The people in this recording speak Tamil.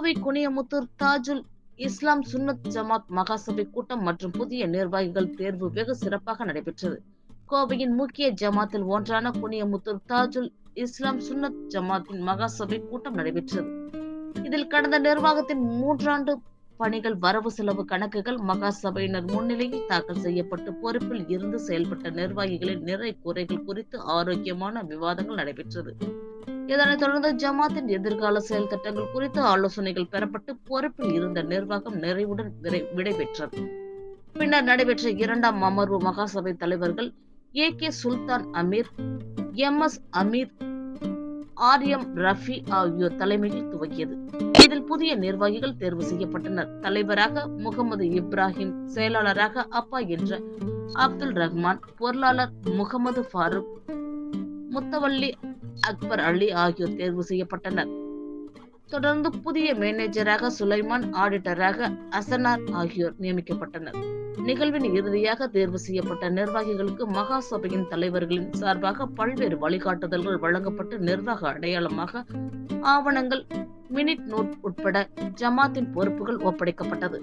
கோவை குனியமுத்தூர் தாஜுல் இஸ்லாம் சுன்னத் ஜமாத் மகாசபை கூட்டம் மற்றும் புதிய நிர்வாகிகள் தேர்வு வெகு சிறப்பாக நடைபெற்றது. கோவையின் முக்கிய ஜமாத்தில் ஒன்றான குனியமுத்தூர் தாஜுல் இஸ்லாம் சுன்னத் ஜமாத்தின் மகாசபை கூட்டம் நடைபெற்றது. இதில் கடந்த நிர்வாகத்தின் மூன்றாண்டு பணிகள் வரவு செலவு கணக்குகள் மகாசபையினர் முன்னிலையில் தாக்கல் செய்யப்பட்டு பொறுப்பில் இருந்து செயல்பட்ட நிர்வாகிகளின் நிறை குறைகள் குறித்து ஆரோக்கியமான விவாதங்கள் நடைபெற்றது. இதனைத் தொடர்ந்து ஜமாத்தின் எதிர்கால செயல் திட்டங்கள் குறித்து ஆலோசனைகள் பெறப்பட்டு பொறுப்பில் இருந்த நிர்வாகம் நிறைவுடன் விடைபெற்றது. பின்னர் நடைபெற்ற இரண்டாம் அமர்வு மகாசபை தலைவர்கள் A K Sultan Amir M S Amir R M Rafi ஆகியோர் தலைமையில் துவங்கியது இதில் புதிய நிர்வாகிகள் தேர்வு செய்யப்பட்டனர். தலைவராக முகமது இப்ராஹிம் செயலாளராக அப்பா என்ற அப்துல் ரஹ்மான் பொருளாளர் முகமது ஃபாரூக் முத்தவல்லி அக்பர் அலி ஆகியோர் தேர்வு செய்யப்பட்டனர். தொடர்ந்து புதிய மேனேஜராக சுலைமான் ஆடிட்டராக அசனார் ஆகியோர் நியமிக்கப்பட்டனர். நிகழ்வின் இறுதியாக தேர்வு செய்யப்பட்ட நிர்வாகிகளுக்கு மகா சபையின் தலைவர்களின் சார்பாக பல்வேறு வழிகாட்டுதல்கள் வழங்கப்பட்டு நிர்வாக அடையாளமாக ஆவணங்கள் மினிட் நோட் உட்பட ஜமாத்தின் பொறுப்புகள் ஒப்படைக்கப்பட்டது.